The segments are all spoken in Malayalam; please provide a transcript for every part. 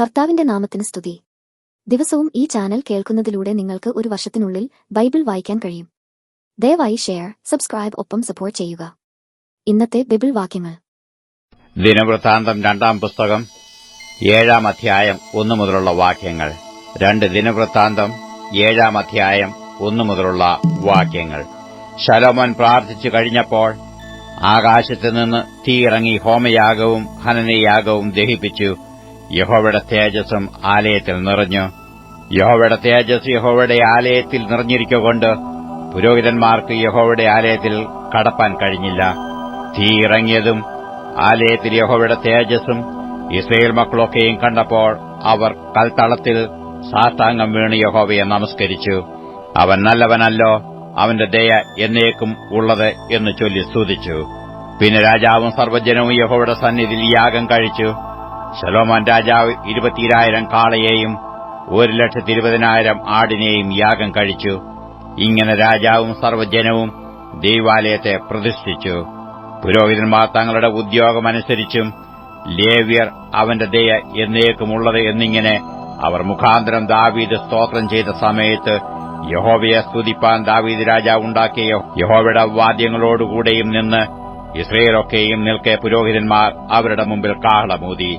കർത്താവിന്റെ നാമത്തിന് സ്തുതി. ദിവസവും ഈ ചാനൽ കേൾക്കുന്നതിലൂടെ നിങ്ങൾക്ക് ഒരു വർഷത്തിനുള്ളിൽ ബൈബിൾ വായിക്കാൻ കഴിയും. ദയവായി ഷെയർ സബ്സ്ക്രൈബ് ഒപ്പം സപ്പോർട്ട് ചെയ്യുക. ഇന്നത്തെ ബൈബിൾ വാക്യങ്ങൾ. ദിനവൃത്താന്തം രണ്ടാം പുസ്തകം ഏഴാം അധ്യായം ഒന്നു മുതലുള്ള വാക്യങ്ങൾ. രണ്ട് ദിനവൃത്താന്തം ഏഴാം അധ്യായം ഒന്നു മുതലുള്ള വാക്യങ്ങൾ. ശലോമോൻ പ്രാർത്ഥിച്ചു കഴിഞ്ഞപ്പോൾ ആകാശത്ത് നിന്ന് തീ ഇറങ്ങി ഹോമയാഗവും ഹനനയാഗവും ദഹിപ്പിച്ചു. യഹോവയുടെ തേജസ്സും ആലയത്തിൽ നിറഞ്ഞു. യഹോവയുടെ തേജസ് യഹോവയുടെ ആലയത്തിൽ നിറഞ്ഞിരിക്കൊണ്ട് പുരോഹിതന്മാർക്ക് യഹോവയുടെ ആലയത്തിൽ കടപ്പാൻ കഴിഞ്ഞില്ല. തീ ഇറങ്ങിയതും ആലയത്തിൽ യഹോവയുടെ തേജസ്സും ഇസ്രയേൽ മക്കളൊക്കെയും കണ്ടപ്പോൾ അവർ കൽത്തളത്തിൽ സാഷ്ടാംഗം വീണ് യഹോവയെ നമസ്കരിച്ചു. അവൻ നല്ലവനല്ലോ അവന്റെ ദയ എന്നേക്കും ഉള്ളത് എന്ന് ചൊല്ലി സ്തുതിച്ചു. പിന്നെ രാജാവും സർവജനവും യഹോവയുടെ സന്നിധിയിൽ യാഗം കഴിച്ചു. ശലോമോൻ രാജാവ് ഇരുപത്തിരായിരം കാളയെയും ഒരു ലക്ഷത്തി ഇരുപതിനായിരം ആടിനെയും യാഗം കഴിച്ചു. ഇങ്ങനെ രാജാവും സർവജനവും ദൈവാലയത്തെ പ്രതിഷ്ഠിച്ചു. പുരോഹിതന്മാർ തങ്ങളുടെ ഉദ്യോഗമനുസരിച്ചും ലേവ്യർ അവന്റെ ദയ എന്നേക്കുമുള്ളത് എന്നിങ്ങനെ അവർ മുഖാന്തരം ദാവീദ് സ്തോത്രം ചെയ്ത സമയത്ത് യഹോവയെ സ്തുതിപ്പാൻ ദാവീദ് രാജാവ് ഉണ്ടാക്കിയ യഹോവയുടെ വാദ്യങ്ങളോടുകൂടെയും നിന്ന് ഇസ്രയേലൊക്കെയും നിൽക്കെ പുരോഹിതന്മാർ അവരുടെ മുമ്പിൽ കാഹളമൂതി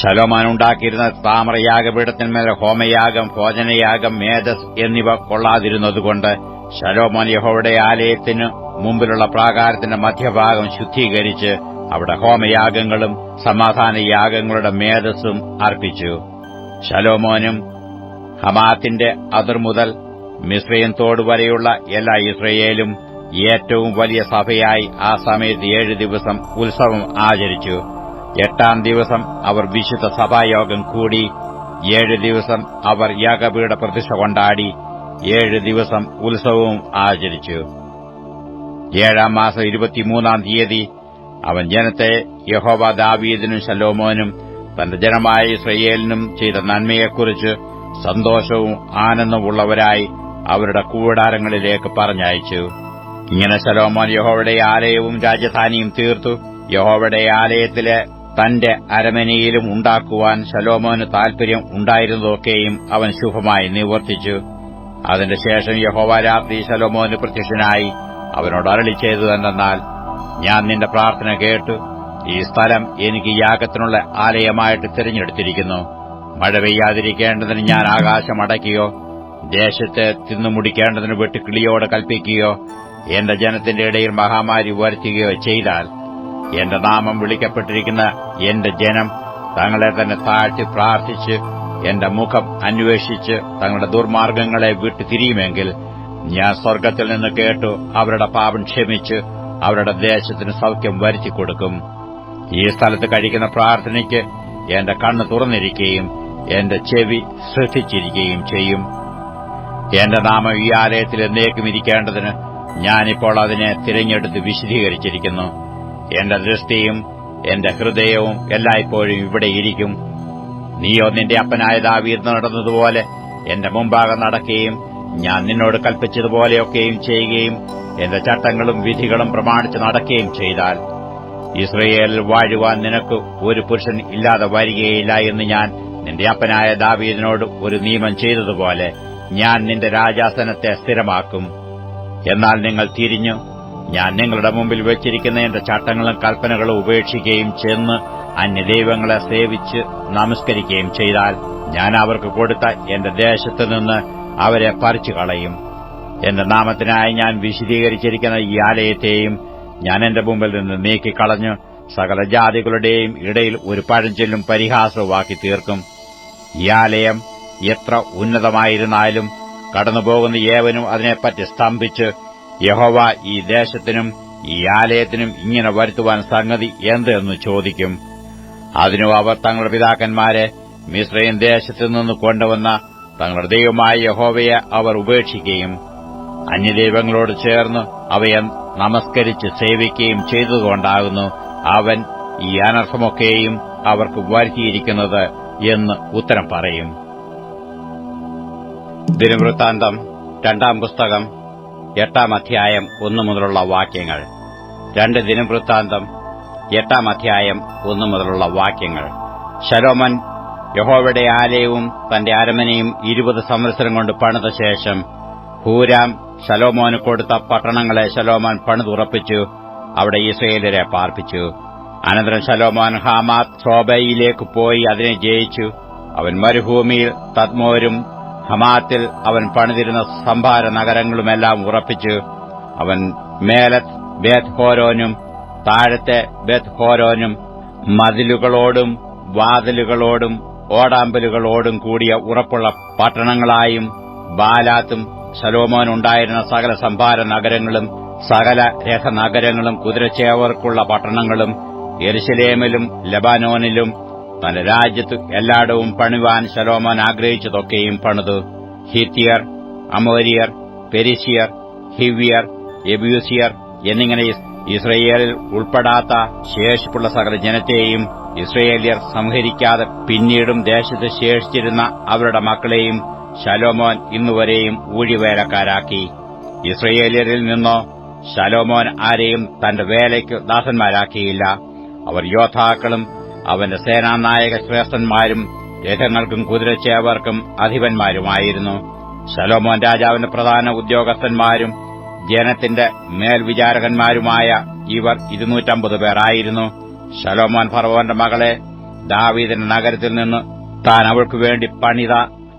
ശലോമാൻ ഉണ്ടാക്കിയിരുന്ന താമരയാഗപീഠത്തിന്മേൽ ഹോമയാഗം ഭോജനയാഗം മേധസ് എന്നിവ കൊള്ളാതിരുന്നതുകൊണ്ട് ശലോമോൻ യഹോയുടെ ആലയത്തിന് മുമ്പിലുള്ള പ്രാകാരത്തിന്റെ മധ്യഭാഗം ശുദ്ധീകരിച്ച് അവിടെ ഹോമയാഗങ്ങളും സമാധാനയാഗങ്ങളുടെ മേധസ്സും അർപ്പിച്ചു. ശലോമോനും ഹമാത്തിന്റെ അതിർ മുതൽ മിശ്രയും തോട് വരെയുള്ള എല്ലാ ഇസ്രയേലും ഏറ്റവും വലിയ സഭയായി ആ സമയത്ത് ഏഴ് ദിവസം ഉത്സവം ആചരിച്ചു. എട്ടാം ദിവസം അവർ വിശുദ്ധ സഭായോഗം കൂടി ഏഴ് ദിവസം അവർ യാഗപീഠ പ്രതിഷ്ഠ കൊണ്ടാടി ഏഴ് ദിവസം ഉത്സവവും ആചരിച്ചു. ഏഴാം മാസം ഇരുപത്തിമൂന്നാം തീയതി അവൻ ജനത്തെ യഹോബ ദാവീദിനും ശലോമോനും തന്റെ ജനമായ ഇസ്രയേലിനും ചെയ്ത നന്മയെക്കുറിച്ച് സന്തോഷവും ആനന്ദമുള്ളവരായി അവരുടെ കൂടാരങ്ങളിലേക്ക് പറഞ്ഞയച്ചു. ഇങ്ങനെ ശലോമോൻ യഹോവയുടെ ആലയവും രാജധാനിയും തീർത്തു. യഹോവയുടെ ആലയത്തിലെ തന്റെ അരമനയിലും ഉണ്ടാക്കുവാൻ ശലോമോന് താൽപര്യം ഉണ്ടായിരുന്നതൊക്കെയും അവൻ ശുഭമായി നിവർത്തിച്ചു. അതിന്റെ ശേഷം യഹോവ രാത്രി ശലോമോന് പ്രത്യക്ഷനായി അവനോട് അരളി ചെയ്തതെന്നാൽ ഞാൻ നിന്റെ പ്രാർത്ഥന കേട്ടു. ഈ സ്ഥലം എനിക്ക് യാഗത്തിനുള്ള ആലയമായിട്ട് തിരഞ്ഞെടുത്തിരിക്കുന്നു. മഴ പെയ്യാതിരിക്കേണ്ടതിന് ഞാൻ ആകാശം അടയ്ക്കുകയോ ദേശത്തെ തിന്നുമുടിക്കേണ്ടതിന് വെട്ടുക്കിളിയോടെ കൽപ്പിക്കുകയോ എന്റെ ജനത്തിന്റെ ഇടയിൽ മഹാമാരി വരുത്തുകയോ ചെയ്താൽ എന്റെ നാമം വിളിക്കപ്പെട്ടിരിക്കുന്ന എന്റെ ജനം തങ്ങളെ തന്നെ താഴ്ത്തി പ്രാർത്ഥിച്ച് എന്റെ മുഖം അന്വേഷിച്ച് തങ്ങളുടെ ദുർമാർഗങ്ങളെ വിട്ടു തിരിയുമെങ്കിൽ ഞാൻ സ്വർഗത്തിൽ നിന്ന് കേട്ടു അവരുടെ പാപം ക്ഷമിച്ച് അവരുടെ ദേശത്തിന് സൗഖ്യം വരുത്തിക്കൊടുക്കും ഈ സ്ഥലത്ത് കഴിക്കുന്ന പ്രാർത്ഥനയ്ക്ക് എന്റെ കണ്ണ് തുറന്നിരിക്കുകയും എന്റെ ചെവി ശ്രദ്ധിച്ചിരിക്കുകയും ചെയ്യും. എന്റെ നാമം ഈ ആലയത്തിൽ എന്നേക്കും ഇരിക്കേണ്ടതിന് ഞാനിപ്പോൾ അതിനെ തിരഞ്ഞെടുത്ത് വിശദീകരിച്ചിരിക്കുന്നു. എന്റെ ദൃഷ്ടിയും എന്റെ ഹൃദയവും എല്ലായ്പ്പോഴും ഇവിടെയിരിക്കും നീയോ നിന്റെ അപ്പനായ ദാവീർ നടന്നതുപോലെ എന്റെ മുമ്പാകെ നടക്കുകയും ഞാൻ നിന്നോട് കൽപ്പിച്ചതുപോലെയൊക്കെയും ചെയ്യുകയും എന്റെ ചട്ടങ്ങളും വിധികളും പ്രമാണിച്ച് നടക്കുകയും ചെയ്താൽ ഇസ്രയേലിൽ വാഴുവാൻ നിനക്ക് ഒരു പുരുഷൻ ഇല്ലാതെ വരികയില്ല എന്ന് ഞാൻ നിന്റെ അപ്പനായ ദാവീദിനോട് ഒരു നിയമം ചെയ്തതുപോലെ ഞാൻ നിന്റെ രാജാസനത്തെ സ്ഥിരമാക്കും. എന്നാൽ നിങ്ങൾ തിരിഞ്ഞു ഞാൻ നിങ്ങളുടെ മുമ്പിൽ വെച്ചിരിക്കുന്ന എന്റെ ചട്ടങ്ങളും കൽപ്പനകളും ഉപേക്ഷിക്കുകയും ചെന്ന് അന്യദൈവങ്ങളെ സേവിച്ച് നമസ്കരിക്കുകയും ചെയ്താൽ ഞാൻ അവർക്ക് കൊടുത്ത എന്റെ ദേശത്തു നിന്ന് അവരെ പറിച്ചു കളയും. എന്റെ നാമത്തിനായി ഞാൻ വിശദീകരിച്ചിരിക്കുന്ന ഈ ആലയത്തെയും ഞാൻ എന്റെ മുമ്പിൽ നിന്ന് നീക്കിക്കളഞ്ഞു സകല ജാതികളുടെയും ഇടയിൽ ഒരു പഴഞ്ചൊല്ലും പരിഹാസവുമാക്കി തീർക്കും. ഈ ആലയം എത്ര ഉന്നതമായിരുന്നാലും കടന്നുപോകുന്ന ഏവനും അതിനെപ്പറ്റി സ്തംഭിച്ച് യഹോവ ഈ ദേശത്തിനും ഈ ആലയത്തിനും ഇങ്ങനെ വരുത്തുവാൻ സംഗതി എന്ത് എന്ന് ചോദിക്കും. അതിനു അവർ തങ്ങളുടെ പിതാക്കന്മാരെ മിശ്രയും ദേശത്തു നിന്ന് കൊണ്ടുവന്ന തങ്ങളുടെ ദൈവമായ യഹോവയെ അവർ ഉപേക്ഷിക്കുകയും അന്യദൈവങ്ങളോട് ചേർന്ന് അവയെ നമസ്കരിച്ച് സേവിക്കുകയും ചെയ്തതുകൊണ്ടാകുന്നു അവൻ ഈ അനർത്ഥമൊക്കെയും അവർക്ക് വരുത്തിയിരിക്കുന്നത് എന്ന് ഉത്തരം പറയും. ദിനവൃത്താന്തം രണ്ടാം പുസ്തകം എട്ടാം അധ്യായം ഒന്നു മുതലുള്ള വാക്യങ്ങൾ. രണ്ട് ദിനവൃത്താന്തം എട്ടാം അധ്യായം ഒന്നു മുതലുള്ള വാക്യങ്ങൾ. ശലോമൻ യഹോവയുടെ ആലയവും തന്റെ അരമനയും ഇരുപത് സംവത്സരം കൊണ്ട് പണിത ശേഷം ഹൂരാം ശലോമോന് കൊടുത്ത പട്ടണങ്ങളെ ശലോമോൻ പണിതുറപ്പിച്ചു അവിടെ ഇസ്രയേലരെ പാർപ്പിച്ചു. അനന്തരം ശലോമോൻ ഹാമാ സോബയിലേക്ക് പോയി അതിനെ ജയിച്ചു. അവൻ മരുഭൂമിയിൽ തദ്മോരും ഹമാത്തിൽ അവൻ പണിതിരുന്ന സംഭാര നഗരങ്ങളുമെല്ലാം ഉറപ്പിച്ച് അവൻ മേലത്ത് ബേത് ഹോരോനും താഴത്തെ ബേത് ഹോരോനും മതിലുകളോടും വാതിലുകളോടും ഓടാമ്പലുകളോടും കൂടിയ ഉറപ്പുള്ള പട്ടണങ്ങളായും ബാലാത്തും സലോമോൻ ഉണ്ടായിരുന്ന സകല സംഭാര നഗരങ്ങളും സകല രഥനഗരങ്ങളും കുതിരച്ചേവർക്കുള്ള പട്ടണങ്ങളും എരുശലേമിലും ലബാനോനിലും തന്റെ രാജ്യത്ത് എല്ലായിടവും പണിവാൻ ശലോമോൻ ആഗ്രഹിച്ചതൊക്കെയും പണിതു. ഹിത്യർ അമോരിയർ പെരിസിയർ ഹിവ്യർ എബ്യൂസിയർ എന്നിങ്ങനെ ഇസ്രയേലിൽ ഉൾപ്പെടാത്ത ശേഷിപ്പുള്ള സകല ജനത്തെയും ഇസ്രയേലിയർ സംഹരിക്കാതെ പിന്നീടും ദേശത്ത് ശേഷിച്ചിരുന്ന അവരുടെ മക്കളെയും ശലോമോൻ ഇന്നുവരെയും ഊഴിവേലക്കാരാക്കി. ഇസ്രയേലിയരിൽ നിന്നോ ശലോമോൻ ആരെയും തന്റെ വേലയ്ക്ക് ദാസന്മാരാക്കിയില്ല. അവർ യോദ്ധാക്കളും അവന്റെ സേനാനായക ശ്രേഷ്ഠന്മാരും രഥങ്ങൾക്കും കുതിരച്ചേവർക്കും അധിപന്മാരുമായിരുന്നു. ശലോമോൻ രാജാവിന്റെ പ്രധാന ഉദ്യോഗസ്ഥന്മാരും ജനത്തിന്റെ മേൽവിചാരകന്മാരുമായ ഇവർ ഇരുന്നൂറ്റമ്പത് പേരായിരുന്നു. ശലോമോൻ ഫറവോന്റെ മകളെ ദാവീദിന്റെ നഗരത്തിൽ നിന്ന് താൻ അവൾക്കു വേണ്ടി പണിത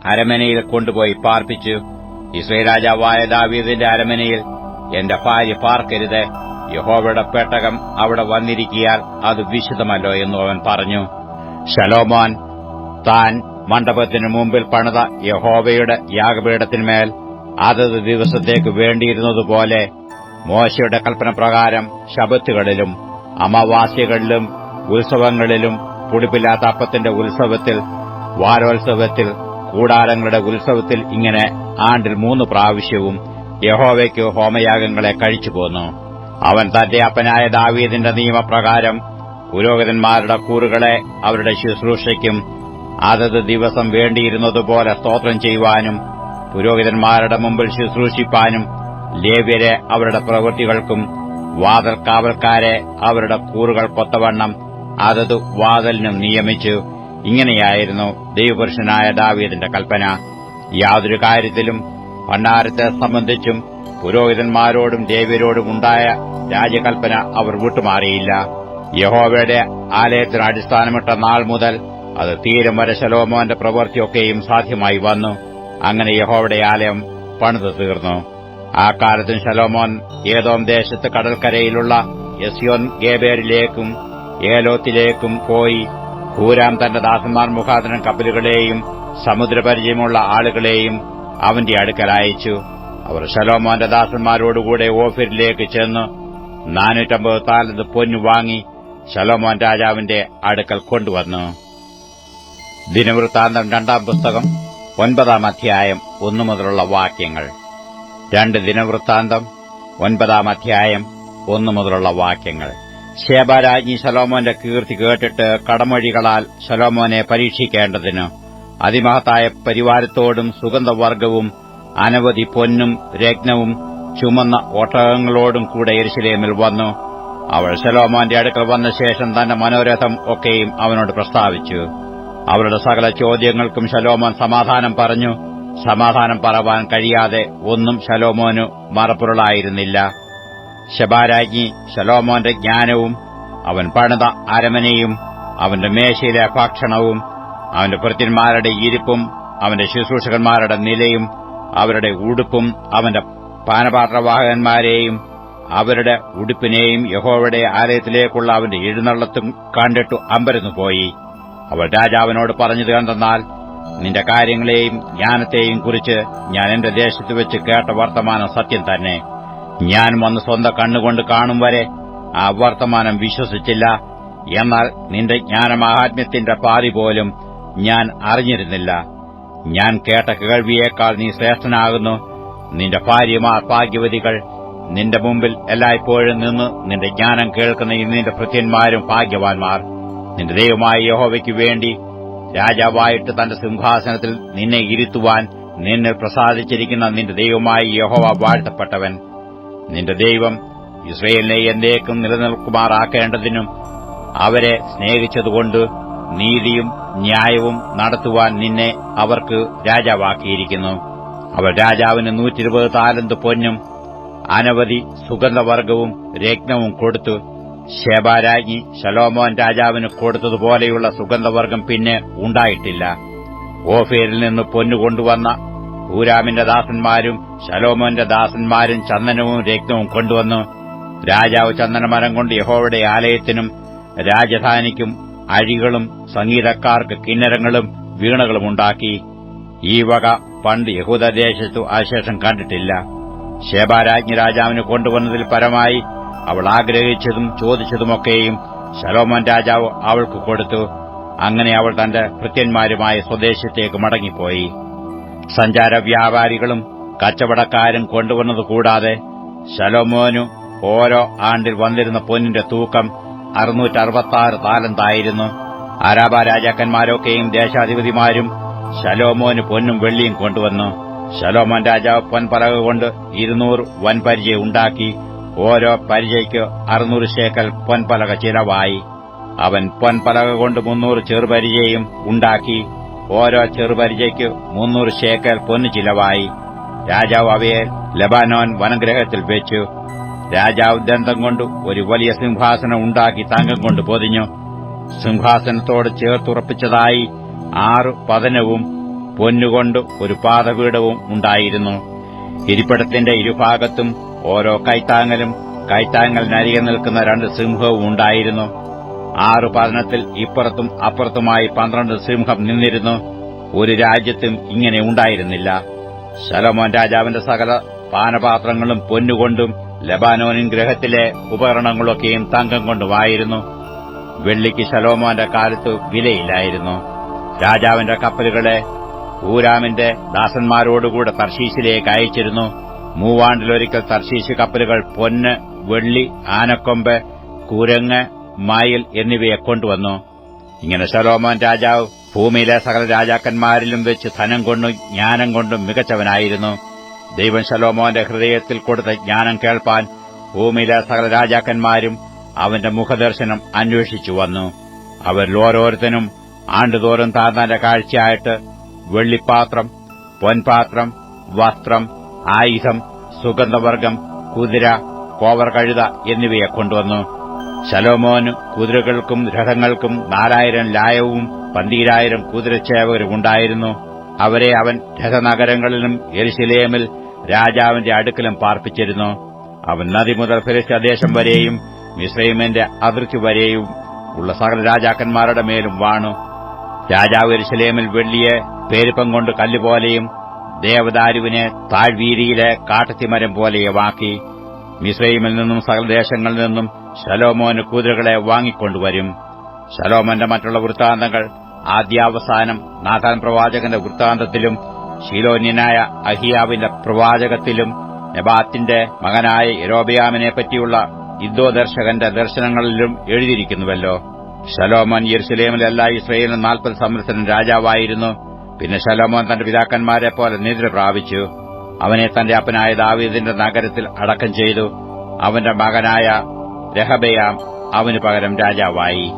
അരമനയിൽ കൊണ്ടുപോയി പാർപ്പിച്ചു. ഇസ്രേ രാജാവായ ദാവീദിന്റെ അരമനയിൽ എന്റെ ഭാര്യ പാർക്കരുത്. യഹോവയുടെ പെട്ടകം അവിടെ വന്നിരിക്കിയാൽ അത് വിശുദ്ധമല്ലോ എന്നു അവൻ പറഞ്ഞു. ശലോമോൻ താൻ മണ്ഡപത്തിനു മുമ്പിൽ പണിത യഹോവയുടെ യാഗപീഠത്തിന്മേൽ അതത് ദിവസത്തേക്ക് വേണ്ടിയിരുന്നതുപോലെ മോശയുടെ കൽപ്പന പ്രകാരം ശബത്തുകളിലും അമാവാസ്യകളിലും ഉത്സവങ്ങളിലും പുടിപ്പില്ലാത്ത അപ്പത്തിന്റെ ഉത്സവത്തിൽ വാരോത്സവത്തിൽ കൂടാരങ്ങളുടെ ഉത്സവത്തിൽ ഇങ്ങനെ ആണ്ടിൽ മൂന്ന് പ്രാവശ്യവും യഹോവയ്ക്ക് ഹോമയാഗങ്ങളെ കഴിച്ചു പോന്നു അവൻ തന്റെ അപ്പനായ ദാവീദിന്റെ നിയമപ്രകാരം പുരോഹിതന്മാരുടെ കൂറുകളെ അവരുടെ ശുശ്രൂഷയ്ക്കും അതത് ദിവസം വേണ്ടിയിരുന്നതുപോലെ സ്തോത്രം ചെയ്യുവാനും പുരോഹിതന്മാരുടെ മുമ്പിൽ ശുശ്രൂഷിപ്പാനും ലേവ്യരെ അവരുടെ പ്രവൃത്തികൾക്കും വാതൽക്കാവൽക്കാരെ അവരുടെ കൂറുകൾ കൊത്തവണ്ണം അതത് വാതലിനും നിയമിച്ചു ഇങ്ങനെയായിരുന്നു ദൈവപുരുഷനായ ദാവീദിന്റെ കൽപ്പന. യാതൊരു കാര്യത്തിലും ഭണ്ഡാരത്തെ സംബന്ധിച്ചും പുരോഹിതന്മാരോടും ദേവ്യരോടും ഉണ്ടായ രാജകൽപ്പന അവർ വിട്ടുമാറിയില്ല. യഹോവയുടെ ആലയത്തിന് അടിസ്ഥാനമിട്ട നാൾ മുതൽ അത് തീരം വരെ ശലോമോന്റെ പ്രവൃത്തിയൊക്കെയും സാധ്യമായി വന്നു. അങ്ങനെ യഹോവയുടെ ആലയം പണിതു തീർന്നു. ആ കാലത്തും ശലോമോൻ ഏതോം ദേശത്ത് കടൽക്കരയിലുള്ള യസ്യോൻ ഗേബേരിലേക്കും ഏലോത്തിലേക്കും പോയി ഹൂരാം തന്റെ ദാസന്മാർ മുഖാന്തരം കപ്പലുകളെയും സമുദ്രപരിചയമുള്ള ആളുകളെയും അവന്റെ അടുക്കൽ അയച്ചു. അവർ ശലോമോന്റെ ദാസന്മാരോടുകൂടെ ഓഫിരിലേക്ക് ചെന്ന് നാനൂറ്റമ്പത് താലത് പൊന്നു വാങ്ങി ശലോമോൻ രാജാവിന്റെ അടുക്കൽ കൊണ്ടുവന്നു. ദിനവൃത്താന്തം രണ്ടാം പുസ്തകം ഒൻപതാം അധ്യായം ഒന്നു മുതലുള്ള വാക്യങ്ങൾ. രണ്ട് ദിനവൃത്താന്തം ഒൻപതാം അധ്യായം ഒന്നു മുതലുള്ള വാക്യങ്ങൾ. ശേബാരാജ്ഞി ശലോമോന്റെ കീർത്തി കേട്ടിട്ട് കടമൊഴികളാൽ ശലോമോനെ പരീക്ഷിക്കേണ്ടതിന് അതിമഹത്തായ പരിവാരത്തോടും സുഗന്ധവർഗവും അനവധി പൊന്നും രത്നവും ചുമന്ന ഒട്ടകങ്ങളോടും കൂടെ എരിശിലേമിൽ വന്നു. അവൾ ശലോമാന്റെ അടുക്കൽ വന്ന ശേഷം തന്റെ മനോരഥം ഒക്കെയും അവനോട് പ്രസ്താവിച്ചു. അവളുടെ സകല ചോദ്യങ്ങൾക്കും ശലോമോൻ സമാധാനം പറഞ്ഞു. സമാധാനം പറവാൻ കഴിയാതെ ഒന്നും ശലോമോനു മറപ്പുരളായിരുന്നില്ല ശബാരാജ്ഞി ശലോമോന്റെ ജ്ഞാനവും അവൻ പണിത അരമനയും അവന്റെ മേശയിലെ ഭക്ഷണവും അവന്റെ ഭൃത്യന്മാരുടെ ഇരിപ്പും അവന്റെ ശുശ്രൂഷകന്മാരുടെ നിലയും അവരുടെ ഉടുപ്പും അവന്റെ പാനപാത്രവാഹകന്മാരെയും അവരുടെ ഉടുപ്പിനെയും യഹോവയുടെ ആലയത്തിലേക്കുള്ള അവന്റെ എഴുന്നള്ളത്തും കണ്ടിട്ടു അമ്പരന്നു പോയി. അവൾ രാജാവിനോട് പറഞ്ഞത് കണ്ടെന്നാൽ നിന്റെ കാര്യങ്ങളെയും ജ്ഞാനത്തെയും കുറിച്ച് ഞാൻ എന്റെ ദേശത്ത് വെച്ച് കേട്ട വർത്തമാനം സത്യം തന്നെ. ഞാൻ വന്ന് സ്വന്തം കണ്ണുകൊണ്ട് കാണും വരെ ആ വർത്തമാനം വിശ്വസിച്ചില്ല. എന്നാൽ നിന്റെ ജ്ഞാനമാഹാത്മ്യത്തിന്റെ പാതി പോലും ഞാൻ അറിഞ്ഞിരുന്നില്ല. ഞാൻ കേട്ട കേൾവിയേക്കാൾ നീ ശ്രേഷ്ഠനാകുന്നു. നിന്റെ ഭാര്യമാർ ഭാഗ്യവതികൾ. നിന്റെ മുമ്പിൽ എല്ലായ്പ്പോഴും നിന്ന് നിന്റെ ജ്ഞാനം കേൾക്കുന്ന നിന്റെ ഭൃത്യന്മാരും ഭാഗ്യവാന്മാർ. നിന്റെ ദൈവമായ യഹോവയ്ക്ക് വേണ്ടി രാജാവായിട്ട് തന്റെ സിംഹാസനത്തിൽ നിന്നെ ഇരുത്തുവാൻ നിന്നെ പ്രസാദിച്ചിരിക്കുന്ന നിന്റെ ദൈവമായ യഹോവ വാഴ്ത്തപ്പെട്ടവൻ. നിന്റെ ദൈവം ഇസ്രയേലിനെ എന്തേക്കും നിലനിൽക്കുമാറാക്കേണ്ടതിനും അവരെ സ്നേഹിച്ചതുകൊണ്ട് നീതിയും ന്യായവും നടത്തുവാൻ നിന്നെ അവർക്ക് രാജാവാക്കിയിരിക്കുന്നു. അവർ രാജാവിന് നൂറ്റിരുപത് താലന്ത് പൊന്നും അനവധി സുഗന്ധവർഗവും രത്നവും കൊടുത്തു. ശേബാരാജ്ഞി ശലോമോൻ രാജാവിന് കൊടുത്തതുപോലെയുള്ള സുഗന്ധവർഗം പിന്നെ ഉണ്ടായിട്ടില്ല. ഓഫേരിൽ നിന്ന് പൊന്നു കൊണ്ടുവന്ന ദാസന്മാരും ശലോമോന്റെ ദാസന്മാരും ചന്ദനവും രത്നവും കൊണ്ടുവന്നു. രാജാവ് ചന്ദനമരം കൊണ്ട് യഹോവയുടെ ആലയത്തിനും രാജധാനിക്കും അഴികളും സംഗീതക്കാർക്ക് കിന്നരങ്ങളും വീണകളും ഉണ്ടാക്കി. ഈ വക പണ്ട് യഹൂദദേശത്തു ആശേഷം കണ്ടിട്ടില്ല. ശേബാരാജ്ഞി രാജാവിന് കൊണ്ടുവന്നതിൽ പരമായി അവൾ ആഗ്രഹിച്ചതും ചോദിച്ചതുമൊക്കെയും ശലോമൻ രാജാവ് അവൾക്ക് കൊടുത്തു. അങ്ങനെ അവൾ തന്റെ ഭൃത്യന്മാരുമായ സ്വദേശത്തേക്ക് മടങ്ങിപ്പോയി. സഞ്ചാര വ്യാപാരികളും കച്ചവടക്കാരും കൊണ്ടുവന്നത് കൂടാതെ ശലോമോനു ഓരോ ആണ്ടിൽ വന്നിരുന്ന പൊന്നിന്റെ തൂക്കം അറുന്നൂറ്ററുപത്താറ് താലന്തായിരുന്നു അരാബ രാജാക്കന്മാരൊക്കെയും ദേശാധിപതിമാരും ശലോമോന് പൊന്നും വെള്ളിയും കൊണ്ടുവന്നു. ശലോമോൻ രാജാവ് പൊൻപലക കൊണ്ട് ഇരുന്നൂറ് വൻപരിചയ ഉണ്ടാക്കി. ഓരോ പരിചയ്ക്ക് അറുന്നൂറ് ശേക്കൽ പൊൻപലക ചിലവായി. അവൻ പൊൻപലക കൊണ്ട് മുന്നൂറ് ചെറുപരിചയും ഉണ്ടാക്കി. ഓരോ ചെറുപരിചയ്ക്ക് മുന്നൂറ് ശേക്കൽ പൊന്നു ചിലവായി. രാജാവ് അവയെ ലബാനോൻ വനഗ്രഹത്തിൽ വെച്ചു. രാജാവ് ദന്തം കൊണ്ട് ഒരു വലിയ സിംഹാസനം ഉണ്ടാക്കി തങ്കം കൊണ്ട് പൊതിഞ്ഞു. സിംഹാസനത്തോട് ചേർത്തുറപ്പിച്ചതായി ആറ് പതനവും പൊന്നുകൊണ്ട് ഒരു പാതപീഠവും ഉണ്ടായിരുന്നു. ഇരിപ്പിടത്തിന്റെ ഇരുഭാഗത്തും ഓരോ കൈത്താങ്ങലും കൈത്താങ്ങലിനരികെ നിൽക്കുന്ന രണ്ട് സിംഹവും ഉണ്ടായിരുന്നു. ആറു പതനത്തിൽ ഇപ്പുറത്തും അപ്പുറത്തുമായി പന്ത്രണ്ട് സിംഹം നിന്നിരുന്നു. ഒരു രാജ്യത്തും ഇങ്ങനെ ഉണ്ടായിരുന്നില്ല. ശലമോൻ രാജാവിന്റെ സകല പാനപാത്രങ്ങളും പൊന്നുകൊണ്ടും ലബാനോനിൻ ഗ്രഹത്തിലെ ഉപകരണങ്ങളൊക്കെയും തങ്കം കൊണ്ടുവായിരുന്നു വെള്ളിക്ക് ശലോമോന്റെ കാലത്ത് വിലയില്ലായിരുന്നു. രാജാവിന്റെ കപ്പലുകളെ ഊരാമിന്റെ ദാസന്മാരോടുകൂടെ തർശീശിലേക്ക് അയച്ചിരുന്നു. മൂവാണ്ടിലൊരിക്കൽ തർശീശ് കപ്പലുകൾ പൊന്ന് വെള്ളി ആനക്കൊമ്പ് കുരങ്ങ് മയിൽ എന്നിവയെ കൊണ്ടുവന്നു. ഇങ്ങനെ ശലോമോൻ രാജാവ് ഭൂമിയിലെ സകല രാജാക്കന്മാരിലും വെച്ച് ധനം കൊണ്ടും ജ്ഞാനം കൊണ്ടും മികച്ചവനായിരുന്നു. ദൈവം ശലോമോന്റെ ഹൃദയത്തിൽ കൊടുത്ത ജ്ഞാനം കേൾപ്പാൻ ഭൂമിയിലെ സകല രാജാക്കന്മാരും അവന്റെ മുഖദർശനം അന്വേഷിച്ചു വന്നു. അവരിൽ ഓരോരുത്തനും ആണ്ടുതോറും താന്താന്റെ കാഴ്ചയായിട്ട് വെള്ളിപ്പാത്രം പൊൻപാത്രം വസ്ത്രം ആയുധം സുഗന്ധവർഗം കുതിര കോവർ കഴുത എന്നിവയെ കൊണ്ടുവന്നു. ശലോമോന് കുതിരകൾക്കും രഥങ്ങൾക്കും നാലായിരം ലായവും പന്തീരായിരം കുതിരച്ചേവകരും ഉണ്ടായിരുന്നു. അവരെ അവൻ രഥനഗരങ്ങളിലും എരിശിലേമിൽ രാജാവിന്റെ അടുക്കലും പാർപ്പിച്ചിരുന്നു. അവൻ നദി മുതൽ ഫിലിസ്തദേശം വരെയും മിശ്രൈമിന്റെ അതിർത്തി വരെയും ഉള്ള സകല രാജാക്കന്മാരുടെ മേലും വാണു. രാജാവ് എരിശിലേമിൽ വെള്ളിയെ പേരുപ്പം കൊണ്ട് കല്ലുപോലെയും ദേവദാരുവിനെ താഴ്വീതിയിലെ കാട്ടത്തിമരം പോലെയുമാക്കി മിശ്രൈമിൽ നിന്നും സകല ദേശങ്ങളിൽ നിന്നും ശലോമോന് കുതിരകളെ വാങ്ങിക്കൊണ്ടുവരും. ശലോമോന്റെ മറ്റുള്ള വൃത്താന്തങ്ങൾ ആദ്യാവസാനം നാഥാൻ പ്രവാചകന്റെ വൃത്താന്തത്തിലും ശീലോന്യനായ അഹിയാവിന്റെ പ്രവാചകത്തിലും നെബാത്തിന്റെ മകനായ യരോബിയാമിനെ പറ്റിയുള്ള ഇദ്ദോദർശകന്റെ ദർശനങ്ങളിലും എഴുതിയിരിക്കുന്നുവല്ലോ. ശലോമോൻ യെരുസലേമിലല്ല ഇസ്രയേലിന് നാൽപ്പത് സംവത്സരം രാജാവായിരുന്നു. പിന്നെ ശലോമോൻ തന്റെ പിതാക്കന്മാരെ പോലെ നിദ്ര പ്രാപിച്ചു. അവനെ തന്റെ അപ്പനായ ദാവീദിന്റെ നഗരത്തിൽ അടക്കം ചെയ്തു. അവന്റെ മകനായ രഹബയാം അവന് പകരം രാജാവായി.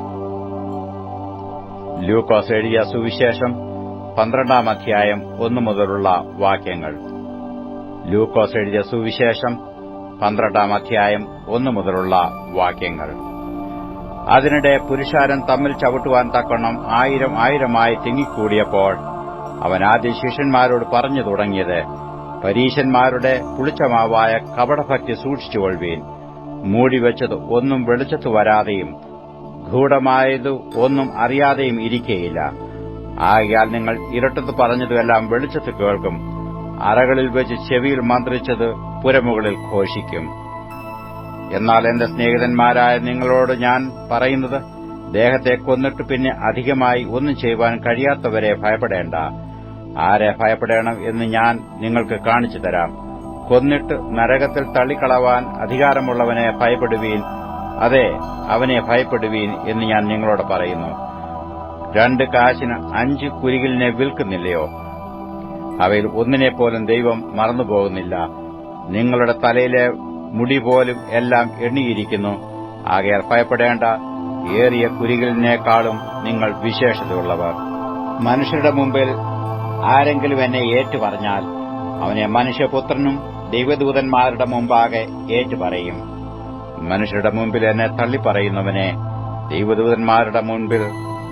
ലൂക്കോസ് എഴുതിയ സുവിശേഷം പന്ത്രണ്ടാം അധ്യായം ഒന്നു മുതലുള്ള വാക്യങ്ങൾ. ലൂക്കോസ് എഴുതിയ സുവിശേഷം പന്ത്രണ്ടാം അധ്യായം ഒന്നു മുതലുള്ള വാക്യങ്ങൾ. അതിനിടെ പുരുഷാരൻ തമ്മിൽ ചവിട്ടുവാൻ തക്കണം ആയിരം ആയിരമായി തിങ്ങിക്കൂടിയപ്പോൾ അവൻ ആദ്യം ശിഷ്യന്മാരോട് പറഞ്ഞു തുടങ്ങിയത് പരീശന്മാരുടെ പുളിച്ചമാവായ കപടഭക്തി സൂക്ഷിച്ചുകൊള്ളുവീൻ. മൂടിവെച്ചത് ഒന്നും വെളിച്ചത്തു വരാതെയും ഗൂഢമായത് ഒന്നും അറിയാതെയും ഇരിക്കയില്ല. ആകയാൽ നിങ്ങൾ ഇരട്ടത്ത് പറഞ്ഞതുമെല്ലാം വെളിച്ചത്ത് കേൾക്കും. അറകളിൽ വെച്ച് ചെവിയിൽ മന്ത്രിച്ചത് പുരമുകളിൽ ഘോഷിക്കും. എന്നാൽ എന്റെ സ്നേഹിതന്മാരായ നിങ്ങളോട് ഞാൻ പറയുന്നത് ദേഹത്തെ കൊന്നിട്ട് പിന്നെ അധികമായി ഒന്നും ചെയ്യുവാൻ കഴിയാത്തവരെ ഭയപ്പെടേണ്ട. ആരെ ഭയപ്പെടണം എന്ന് ഞാൻ നിങ്ങൾക്ക് കാണിച്ചു തരാം. കൊന്നിട്ട് നരകത്തിൽ തള്ളിക്കളവാൻ അധികാരമുള്ളവനെ ഭയപ്പെടുവീൻ. അതെ അവനെ ഭയപ്പെടുവീൻ എന്ന് ഞാൻ നിങ്ങളോട് പറയുന്നു. രണ്ട് കാശിന് അഞ്ച് കുരികിലിനെ വിൽക്കുന്നില്ലയോ? അവയിൽ ഒന്നിനെപ്പോലും ദൈവം മറന്നുപോകുന്നില്ല. നിങ്ങളുടെ തലയിലെ മുടി പോലും എല്ലാം എണ്ണിയിരിക്കുന്നു. ആകയാൽ ഭയപ്പെടേണ്ട ഏറിയ കുരികിലിനേക്കാളും നിങ്ങൾ വിശേഷതയുള്ളവർ. മനുഷ്യരുടെ മുമ്പിൽ ആരെങ്കിലും എന്നെ ഏറ്റുപറഞ്ഞാൽ അവനെ മനുഷ്യപുത്രനും ദൈവദൂതന്മാരുടെ മുമ്പാകെ ഏറ്റുപറയും. മനുഷ്യരുടെ മുമ്പിൽ എന്നെ തള്ളിപ്പറയുന്നവനെ ദൈവദൂതന്മാരുടെ മുൻപിൽ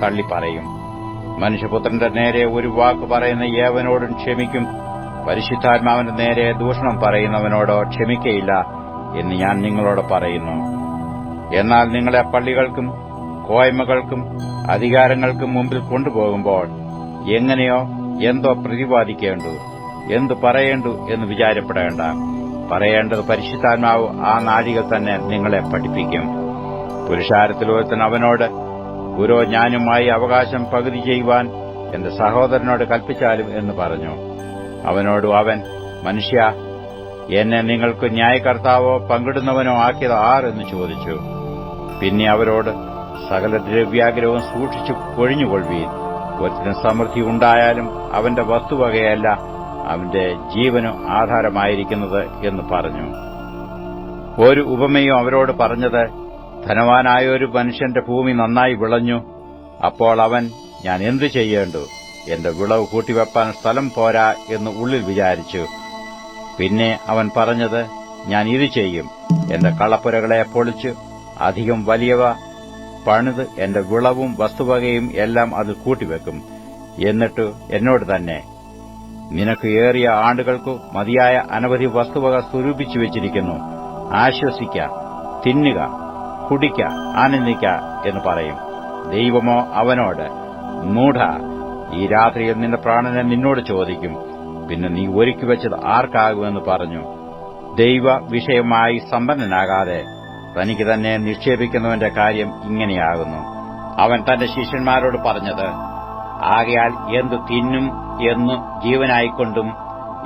തള്ളിപ്പറയും മനുഷ്യപുത്രന്റെ നേരെ ഒരു വാക്ക് പറയുന്ന ഏവനോടും ക്ഷമിക്കും. പരിശുദ്ധാത്മാവിന്റെ നേരെ ദൂഷണം പറയുന്നവനോടോ ക്ഷമിക്കയില്ല എന്ന് ഞാൻ നിങ്ങളോട് പറയുന്നു. എന്നാൽ നിങ്ങളെ പള്ളികൾക്കും കോയ്മകൾക്കും അധികാരങ്ങൾക്കും മുമ്പിൽ കൊണ്ടുപോകുമ്പോൾ എങ്ങനെയോ എന്തോ പ്രതിപാദിക്കേണ്ടു എന്തു പറയേണ്ടു എന്ന് വിചാരപ്പെടേണ്ട. പറയേണ്ടത് പരിശുദ്ധാത്മാവ് ആ നാഴിക തന്നെ നിങ്ങളെ പഠിപ്പിക്കും. പുരുഷാരത്തിൽ അവനോട് ഗുരു ഞാനുമായി അവകാശം പകുതി ചെയ്യുവാൻ എന്റെ സഹോദരനോട് കൽപ്പിച്ചാലും എന്ന് പറഞ്ഞു. അവനോട് അവൻ മനുഷ്യ എന്നെ നിങ്ങൾക്ക് ന്യായകർത്താവോ പങ്കിടുന്നവനോ ആക്കിയത് ആർ? എന്ന് ചോദിച്ചു. പിന്നെ അവരോട് സകല ദ്രവ്യാഗ്രഹവും സൂക്ഷിച്ചു കൊഴിഞ്ഞുകൊള്ളുവീൻ. ഒരുത്തിന് സമൃദ്ധി ഉണ്ടായാലും അവന്റെ വസ്തുവകയല്ല അവന്റെ ജീവനു ആധാരമായിരിക്കുന്നത് എന്ന് പറഞ്ഞു. ഒരു ഉപമയും അവരോട് പറഞ്ഞത് ധനവാനായ ഒരു മനുഷ്യന്റെ ഭൂമി നന്നായി വിളഞ്ഞു. അപ്പോൾ അവൻ ഞാൻ എന്തു ചെയ്യേണ്ടു? എന്റെ വിളവ് കൂട്ടിവെപ്പാൻ സ്ഥലം പോരാ എന്ന് ഉള്ളിൽ വിചാരിച്ചു. പിന്നെ അവൻ പറഞ്ഞത് ഞാൻ ഇത് ചെയ്യും. എന്റെ കളപ്പുരകളെ പൊളിച്ച്. അധികം വലിയവ പണിത് എന്റെ വിളവും വസ്തുവകയും എല്ലാം അത് കൂട്ടിവെക്കും. എന്നിട്ട് എന്നോട് തന്നെ നിനക്ക് ഏറിയ ആണ്ടുകൾക്കു മതിയായ അനവധി വസ്തുവക സ്വരൂപിച്ചു വെച്ചിരിക്കുന്നു. ആശ്വസിക്ക തിന്നുക കുടിക്ക ആനന്ദിക്ക എന്ന് പറയും. ദൈവമോ അവനോട് മൂഢ ഈ രാത്രിയിൽ നിന്റെ പ്രാണനെ നിന്നോട് ചോദിക്കും. പിന്നെ നീ ഒരുക്കി വെച്ചത് ആർക്കാകുമെന്ന് പറഞ്ഞു. ദൈവ വിഷയമായി സമ്പന്നനാകാതെ തനിക്ക് തന്നെ നിക്ഷേപിക്കുന്നവന്റെ കാര്യം ഇങ്ങനെയാകുന്നു. അവൻ തന്റെ ശിഷ്യന്മാരോട് പറഞ്ഞത് ആകയാൽ എന്തു തിന്നും എന്ന് ജീവനായിക്കൊണ്ടും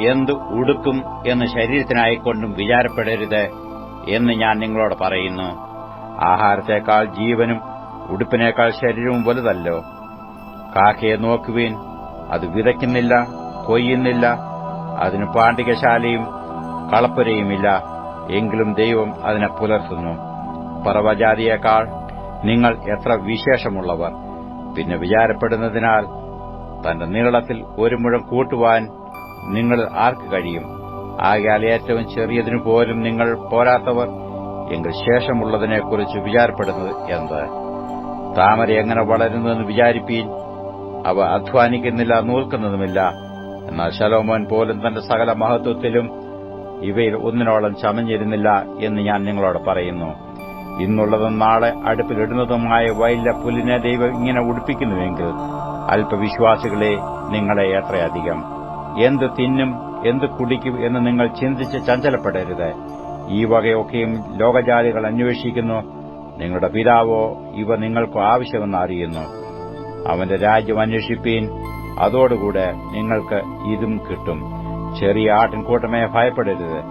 എന്തു ഉടുക്കും എന്ന് ശരീരത്തിനായിക്കൊണ്ടും വിചാരപ്പെടരുത് എന്ന് ഞാൻ നിങ്ങളോട് പറയുന്നു. ആഹാരത്തേക്കാൾ ജീവനും ഉടുപ്പിനേക്കാൾ ശരീരവും വലുതല്ലോ. കാക്കയെ നോക്കുവീൻ അത് വിതയ്ക്കുന്നില്ല കൊയ്യുന്നില്ല അതിന് പാണ്ഡികശാലയും കളപ്പുരയുമില്ല എങ്കിലും ദൈവം അതിനെ പുലർത്തുന്നു. പറവജാതിയേക്കാൾ നിങ്ങൾ എത്ര വിശേഷമുള്ളവർ. പിന്നെ വിചാരപ്പെടുന്നതിനാൽ തന്റെ നീളത്തിൽ ഒരു മുഴം കൂട്ടുവാൻ നിങ്ങൾ ആർക്ക് കഴിയും? ആകയാൽ ഏറ്റവും ചെറിയതിനു പോലും നിങ്ങൾ പോരാത്തവർ എങ്കിൽ ശേഷമുള്ളതിനെക്കുറിച്ച് വിചാരപ്പെടുന്നത് എന്ത്? താമര എങ്ങനെ വളരുന്നുവെന്ന് വിചാരിപ്പീൻ? അവ അധ്വാനിക്കുന്നില്ല നൂൽക്കുന്നതുമില്ല. എന്നാൽ ശലോമോൻ പോലും തന്റെ സകല മഹത്വത്തിലും ഇവയിൽ ഒന്നിനോളം ചമഞ്ഞിരുന്നില്ല എന്ന് ഞാൻ നിങ്ങളോട് പറയുന്നു. ഇന്നുള്ളതും നാളെ അടുപ്പിലിടുന്നതുമായ വൈല പുലിനെ ദൈവം ഇങ്ങനെ ഉടുപ്പിക്കുന്നുവെങ്കിൽ അല്പവിശ്വാസികളെ നിങ്ങളെ എത്രയധികം എന്ത് തിന്നും എന്ത് കുടിക്കും എന്ന് നിങ്ങൾ ചിന്തിച്ച് ചഞ്ചലപ്പെടരുത്. ഈ വകയൊക്കെയും ലോകജാതികൾ അന്വേഷിക്കുന്നു. നിങ്ങളുടെ പിതാവോ ഇവ നിങ്ങൾക്ക് ആവശ്യമെന്ന് അറിയുന്നു. അവന്റെ രാജ്യം അന്വേഷിപ്പീൻ അതോടുകൂടെ നിങ്ങൾക്ക് ഇതും കിട്ടും. ചെറിയ ആട്ടിൻകൂട്ടമേ ഭയപ്പെടരുത്.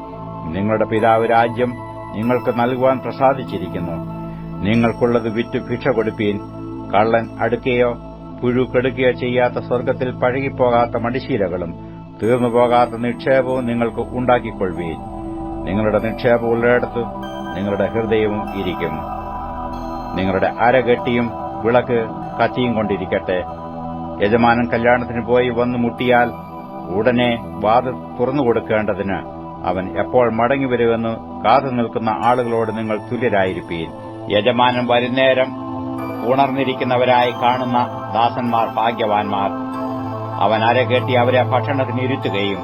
നിങ്ങളുടെ പിതാവ് രാജ്യം നിങ്ങൾക്ക് നൽകുവാൻ പ്രസാദിച്ചിരിക്കുന്നു. നിങ്ങൾക്കുള്ളത് വിറ്റ് ഭിക്ഷ കൊടുപ്പീൻ. കള്ളൻ അടുക്കുകയോ പുഴു കെടുക്കുകയോ ചെയ്യാത്ത സ്വർഗത്തിൽ പഴകിപ്പോകാത്ത മടിശീലകളും തീർന്നുപോകാത്ത നിക്ഷേപവും നിങ്ങൾക്ക് ഉണ്ടാക്കിക്കൊള്ളുവീൻ. നിങ്ങളുടെ നിക്ഷേപം ഉള്ളിടത്ത് നിങ്ങളുടെ ഹൃദയവും ഇരിക്കും. നിങ്ങളുടെ അരകെട്ടിയും വിളക്ക് കത്തിയും കൊണ്ടിരിക്കട്ടെ. യജമാനൻ കല്യാണത്തിന് പോയി വന്നു മുട്ടിയാൽ ഉടനെ വാത് തുറന്നുകൊടുക്കേണ്ടതിന് അവൻ എപ്പോൾ മടങ്ങിവരുമെന്ന് കാത്തു നിൽക്കുന്ന ആളുകളോട് നിങ്ങൾ തുല്യരായിരിപ്പീൻ. യജമാനൻ വരുന്നേരം ഉണർന്നിരിക്കുന്നവരായി കാണുന്ന ദാസന്മാർ ഭാഗ്യവാൻമാർ അവൻ അരകെട്ടി അവരെ ഭക്ഷണത്തിന് ഇരുത്തുകയും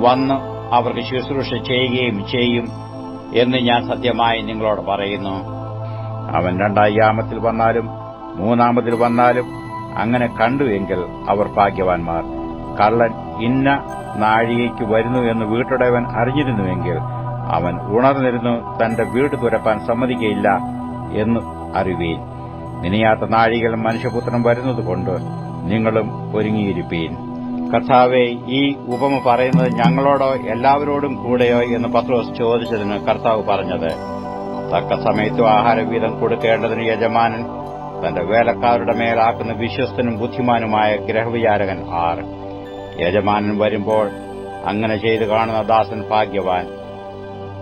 വന്ന് അവർക്ക് ശുശ്രൂഷ ചെയ്യുകയും ചെയ്യും എന്ന് ഞാൻ സത്യമായി നിങ്ങളോട് പറയുന്നു. അവൻ രണ്ടായാമത്തിൽ വന്നാലും മൂന്നാമതിൽ വന്നാലും അങ്ങനെ കണ്ടു എങ്കിൽ അവർ ഭാഗ്യവാൻമാർ കള്ളൻ ഇന്ന നാഴികയ്ക്ക് വരുന്നു എന്ന് വീട്ടുടേവൻ അറിഞ്ഞിരുന്നുവെങ്കിൽ അവൻ ഉണർന്നിരുന്നു തന്റെ വീട് തുരപ്പാൻ സമ്മതിക്കയില്ല എന്ന് അറിവീൻ. നിനയാത്ത നാഴികൾ മനുഷ്യപുത്രം വരുന്നതുകൊണ്ട് നിങ്ങളും ഒരുങ്ങിയിരിപ്പീൻ. കർത്താവെ ഈ ഉപമ പറയുന്നത് ഞങ്ങളോടോ എല്ലാവരോടും കൂടെയോ എന്ന് പത്രോസ് ചോദിച്ചതിന് കർത്താവ് പറഞ്ഞത്. തക്ക സമയത്തു ആഹാരവീതം കൊടുക്കേണ്ടതിന് യജമാനൻ തന്റെ വേലക്കാരുടെ മേലാക്കുന്ന വിശ്വസ്തനും ബുദ്ധിമാനുമായ ഗ്രഹവിചാരകൻ ആർ. യജമാനൻ വരുമ്പോൾ അങ്ങനെ ചെയ്തു കാണുന്ന ദാസൻ ഭാഗ്യവാൻ.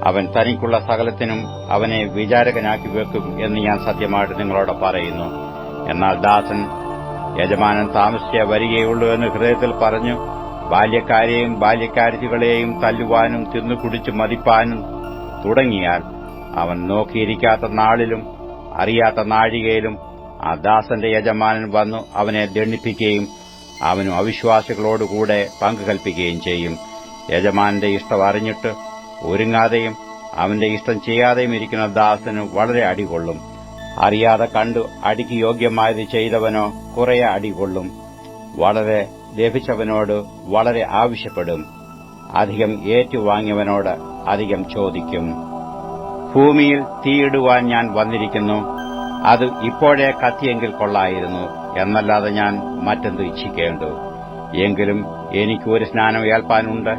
അവൻ തനിക്കുള്ള സകലത്തിനും അവനെ വിചാരകനാക്കി വെക്കും എന്ന് ഞാൻ സത്യമായിട്ട് നിങ്ങളോട് പറയുന്നു. എന്നാൽ ദാസൻ യജമാനൻ താമസിച്ചേ വരികയുള്ളൂ എന്ന് ഹൃദയത്തിൽ പറഞ്ഞു. ബാല്യക്കാരെയും ബാല്യക്കാരികളെയും തല്ലുവാനും തിന്നു കുടിച്ചു മതിപ്പാനും തുടങ്ങിയാൽ അവൻ നോക്കിയിരിക്കാത്ത നാളിലും അറിയാത്ത നാഴികയിലും ആ ദാസന്റെ യജമാനൻ വന്നു അവനെ ദണ്ഡിപ്പിക്കുകയും അവനും അവിശ്വാസികളോടുകൂടെ പങ്കുകൽപ്പിക്കുകയും ചെയ്യും. യജമാനന്റെ ഇഷ്ടം അറിഞ്ഞിട്ട് ഒരുങ്ങാതെയും അവന്റെ ഇഷ്ടം ചെയ്യാതെയും ഇരിക്കുന്ന ദാസന് വളരെ അടികൊള്ളും. അറിയാതെ കണ്ടു അടിക്ക് യോഗ്യമായത് ചെയ്തവനോ കുറെ അടികൊള്ളും വളരെ ലഭിച്ചവനോട് വളരെ ആവശ്യപ്പെടും. അധികം ഏറ്റുവാങ്ങിയവനോട് അധികം ചോദിക്കും. ഭൂമിയിൽ തീയിടുവാൻ ഞാൻ വന്നിരിക്കുന്നു. അത് ഇപ്പോഴേ കത്തിയെങ്കിൽ കൊള്ളായിരുന്നു. എന്നല്ലാതെ ഞാൻ മറ്റെന്ത് ഇച്ഛിക്കേണ്ടു? എങ്കിലും എനിക്ക് ഒരു സ്നാനം ഏൽപ്പാനുണ്ട്.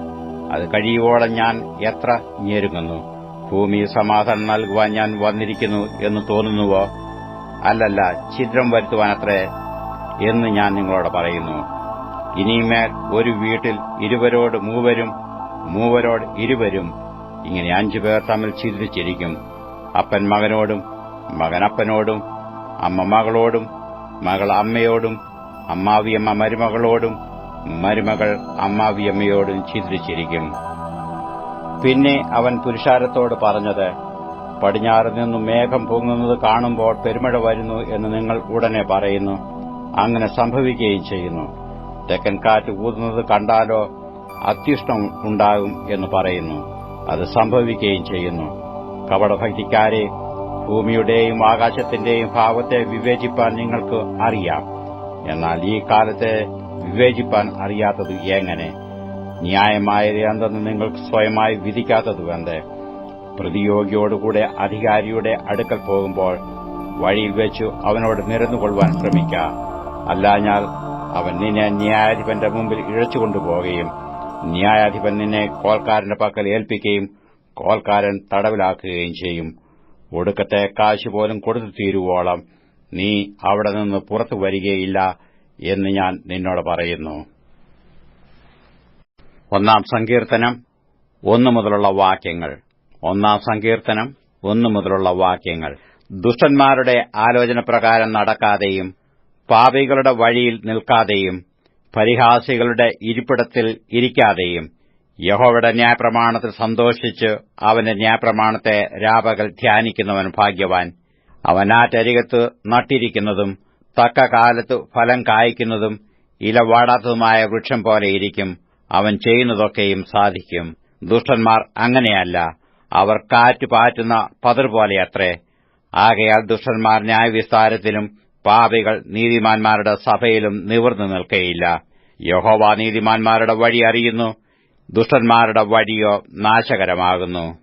അത് കഴിയുവോളം ഞാൻ എത്ര ഞെരുങ്ങുന്നു. ഭൂമിയിൽ സമാധാനം നൽകുവാൻ ഞാൻ വന്നിരിക്കുന്നു എന്ന് തോന്നുന്നുവോ? അല്ലല്ല ഛിദ്രം വരുത്തുവാനത്രേ എന്ന് ഞാൻ നിങ്ങളോട് പറയുന്നു. ഇനിമേൽ ഒരു വീട്ടിൽ ഇരുവരോട് മൂവരും മൂവരോട് ഇരുവരും ഇങ്ങനെ അഞ്ചു പേർ തമ്മിൽ ഛിദ്രിച്ചിരിക്കും. അപ്പൻ മകനോടും മകനപ്പനോടും അമ്മ മകളോടും മകൾ അമ്മയോടും അമ്മാവിയമ്മ മരുമകളോടും മരുമകൾ അമ്മാവിയമ്മയോടും ഛിദ്രിച്ചിരിക്കും. പിന്നെ അവൻ പുരുഷാരത്തോട് പറഞ്ഞത് പടിഞ്ഞാറ് നിന്നും മേഘം പൊങ്ങുന്നത് കാണുമ്പോൾ പെരുമഴ വരുന്നു എന്ന് നിങ്ങൾ ഉടനെ പറയുന്നു. അങ്ങനെ സംഭവിക്കുകയും ചെയ്യുന്നു. തെക്കൻ കാറ്റ് ഊതുന്നത് കണ്ടാലോ അത്യുഷ്ടം ഉണ്ടാകും എന്ന് പറയുന്നു. അത് സംഭവിക്കുകയും ചെയ്യുന്നു. കപടഭക്തിക്കാരെ ഭൂമിയുടെയും ആകാശത്തിന്റെയും ഭാവത്തെ വിവേചിപ്പാൻ നിങ്ങൾക്ക് അറിയാം. എന്നാൽ ഈ കാലത്തെ വിവേചിപ്പാൻ അറിയാത്തത് എങ്ങനെ? ന്യായമായത് എന്തെന്ന് നിങ്ങൾക്ക് സ്വയമായി വിധിക്കാത്തതുവെന്ത് പ്രതിയോഗിയോടുകൂടെ അധികാരിയുടെ അടുക്കൽ പോകുമ്പോൾ വഴിയിൽ വെച്ചു അവനോട് നിരന്നുകൊള്ളുവാൻ ശ്രമിക്ക. അല്ലാഞ്ഞാൽ അവൻ നിന്നെ ന്യായാധിപന്റെ മുമ്പിൽ ഇഴച്ചുകൊണ്ടുപോകുകയും ന്യായാധിപൻ നിന്നെ കോൽക്കാരന്റെ പക്കൽ ഏൽപ്പിക്കുകയും കോൽക്കാരൻ തടവിലാക്കുകയും ചെയ്യും. ഒടുക്കത്തെ കാശ് പോലും കൊടുത്തു തീരുവോളം നീ അവിടെ നിന്ന് പുറത്തു വരികയില്ല എന്ന് ഞാൻ നിന്നോട് പറയുന്നു. ഒന്നാം സങ്കീർത്തനം ഒന്നു മുതലുള്ള വാക്യങ്ങൾ. ഒന്നാം സങ്കീർത്തനം ഒന്നു മുതലുള്ള വാക്യങ്ങൾ. ദുഷ്ടന്മാരുടെ ആലോചന പ്രകാരം നടക്കാതെയും പാപികളുടെ വഴിയിൽ നിൽക്കാതെയും പരിഹാസികളുടെ ഇരിപ്പിടത്തിൽ ഇരിക്കാതെയും യഹോവയുടെ ന്യായപ്രമാണത്തിൽ സന്തോഷിച്ച് അവന്റെ ന്യായപ്രമാണത്തെ രാപകൽ ധ്യാനിക്കുന്നവൻ ഭാഗ്യവാൻ. അവൻ ആറ്റരികത്ത് നട്ടിരിക്കുന്നതും തക്ക കാലത്ത് ഫലം കായ്ക്കുന്നതും ഇല വാടാത്തതുമായ വൃക്ഷം പോലെ ഇരിക്കും. അവൻ ചെയ്യുന്നതൊക്കെയും സാധിക്കും. ദുഷ്ടന്മാർ അങ്ങനെയല്ല. അവർ കാറ്റ് പാറ്റുന്ന പതിർ പോലെയത്രേ. ആകയാൽ ദുഷ്ടന്മാർ ന്യായവിസ്താരത്തിലും പാപികൾ നീതിമാന്മാരുടെ സഭയിലും നിവർന്നു നിൽക്കയില്ല. യഹോവ നീതിമാന്മാരുടെ വഴി അറിയുന്നു. ദുഷ്ടന്മാരുടെ വഴിയോ നാശകരമാകുന്നു.